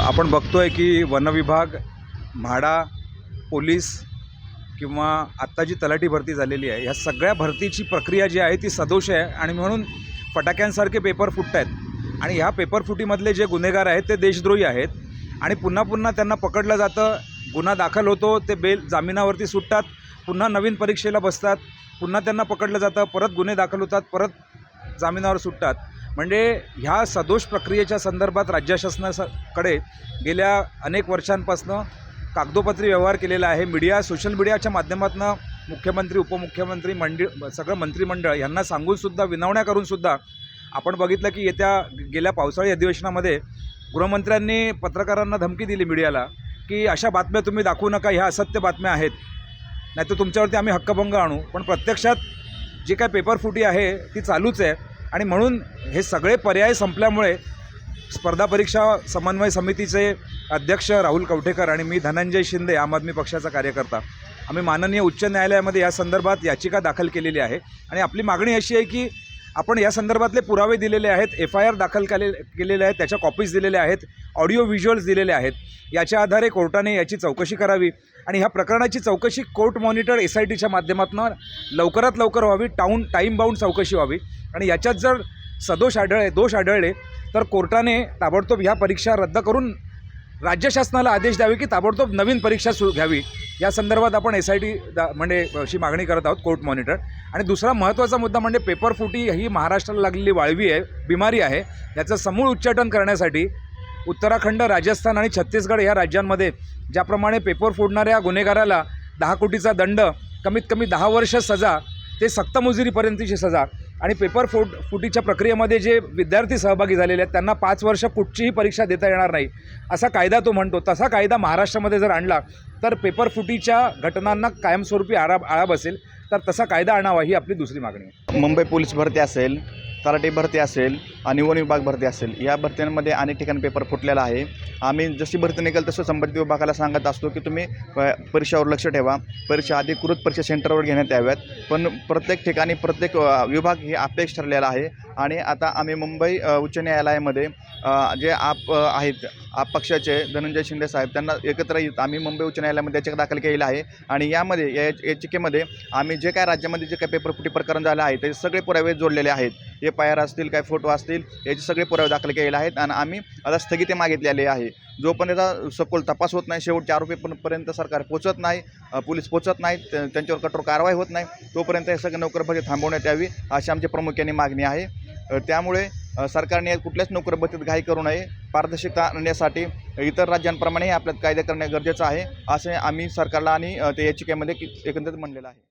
आपण बघतो आहे की वनविभाग म्हाडा पोलीस किंवा आत्ता जी तलाठी भरती झालेली आहे ह्या सगळ्या भरतीची प्रक्रिया जी आहे ती सदोष आहे आणि म्हणून फटाक्यांसारखे पेपर फुटत आहेत. आणि ह्या पेपर फुटीमधले जे गुन्हेगार आहेत ते देशद्रोही आहेत. आणि पुन्हा पुन्हा त्यांना पकडलं जातं गुन्हा दाखल होतो ते बेल जामिनावरती सुटतात पुन्हा नवीन परीक्षेला बसतात पुन्हा त्यांना पकडलं जातं परत गुन्हे दाखल होतात परत जामिनावर सुटतात. म्हणजे ह्या सदोष प्रक्रियेच्या संदर्भात राज्य शासनाकडे गेल्या अनेक वर्षांपासनं कागदोपत्री व्यवहार केलेला आहे. मीडिया सोशल मीडियाच्या माध्यमातून मुख्यमंत्री उपमुख्यमंत्री मंडळ सगळं मंत्रिमंडळ यांना सांगूनसुद्धा विनवण्या करूनसुद्धा आपण बघितलं की येत्या गेल्या पावसाळी अधिवेशनामध्ये गृहमंत्र्यांनी पत्रकारांना धमकी दिली मीडियाला की अशा बातम्या तुम्ही दाखवू नका ह्या असत्य बातम्या आहेत. नाही तर तुमच्यावरती आम्ही हक्कभंग आणू. पण प्रत्यक्षात जी काय पेपर फुटी आहे ती चालूच आहे. आणि म्हणून हे सगळे पर्याय संपल्यामुळे स्पर्धा परीक्षा समन्वय समितीचे अध्यक्ष राहुल कवठेकर आणि मी धनंजय शिंदे आम आदमी पक्षाचा कार्यकर्ता. आम्ही माननीय उच्च न्यायालयामध्ये या संदर्भात याचिका दाखल केलेली आहे. आणि आपली मागणी अशी आहे की आपण या संदर्भातले पुरावे दिलेले आहेत एफ आय आर दाखल केले केलेले आहेत त्याच्या कॉपीज दिलेल्या आहेत ऑडिओ व्हिज्युअल्स दिलेले आहेत. याच्या आधारे कोर्टाने याची चौकशी करावी आणि ह्या प्रकरणाची चौकशी कोर्ट मॉनिटर एस आय टीच्या माध्यमातून लवकरात लवकर व्हावी टाऊन टाईम बाउंड चौकशी व्हावी. आणि याच्यात जर सदोष आढळले दोष आढळले तर कोर्टाने ताबडतोब ह्या परीक्षा रद्द करून राज्य शासनाला आदेश द्यावे की ताबडतोब नवीन परीक्षा सुरू घ्यावी. या संदर्भात आपण एस आय टी दा म्हणजे अशी मागणी करत आहोत कोर्ट मॉनिटर आणि दुसरा महत्त्वाचा मुद्दा म्हणजे पेपर फुटी ही महाराष्ट्राला लागलेली वाळवी आहे बिमारी आहे. याचं समूळ उच्चाटन करण्यासाठी उत्तराखंड राजस्थान आणि छत्तीसगड या राज्यांमध्ये ज्याप्रमाणे पेपर फोडणाऱ्या गुन्हेगाराला दहा कोटीचा दंड कमीत कमी दहा वर्ष सजा ते सक्तमुजुरीपर्यंतची सजा आणि पेपर फुट फुटीच्या प्रक्रियेमध्ये जे विद्यार्थी सहभागी झालेले आहेत त्यांना पाच वर्ष कुठचीही परीक्षा देता येणार नाही. असा कायदा तो म्हणतो. तसा कायदा महाराष्ट्रामध्ये जर आणला तर पेपर फुटीच्या घटनांना कायमस्वरूपी आळा आळा बसेल. तर तसा कायदा आणावा ही आपली दुसरी मागणी आहे. मुंबई पोलीस भरती असेल तलाठी भरती असेल आणि वन विभाग भरती असेल या भरत्यांमध्ये अनेक ठिकाणी पेपर फुटलेला आहे. आम्ही जशी भरती निघेल तसं संबंधित विभागाला सांगत असतो की तुम्ही प- परीक्षावर लक्ष ठेवा. परीक्षा अधिकृत परीक्षा सेंटरवर घेण्यात याव्यात. पण प्रत्येक ठिकाणी प्रत्येक विभाग हे अपेक्ष ठरलेला आहे. आणि आता आम्ही मुंबई उच्च न्यायालयामध्ये जे आप आहेत आप पक्षाचे धनंजय शिंदे साहेब त्यांना एकत्र येत आम्ही मुंबई उच्च न्यायालयामध्ये याचिका दाखल केलेला आहे. आणि यामध्ये या याचिकेमध्ये आम्ही जे काय राज्यामध्ये जे काय पेपर फुटी प्रकरण झालं आहे ते सगळे पुरावे जोडलेले आहेत. हे पायर असतील काय फोटो असतील याचे सगळे पुरावे दाखल केलेले आहेत आणि आम्ही आता स्थगिती मागितलेली आहे. जोपर्यंत त्याचा सखोल तपास होत नाही शेवटच्या आरोपीपर्यंत सरकार पोचत नाही पोलीस पोचत नाहीत त्यांच्यावर कठोर कारवाई होत नाही तोपर्यंत हे सगळे नोकरभरती थांबवण्यात यावी अशी आमची प्रामुख्याने मागणी आहे. त्यामुळे सरकारने कुठल्याच नोकरभरतीत घाई करू नये पारदर्शकता आणण्यासाठी इतर राज्यांप्रमाणे आपल्यात कायदे करणे गरजेचं आहे असे आम्ही सरकारला आणि ते त्या याचिकेमध्ये एकंदरीत म्हणलेलं आहे.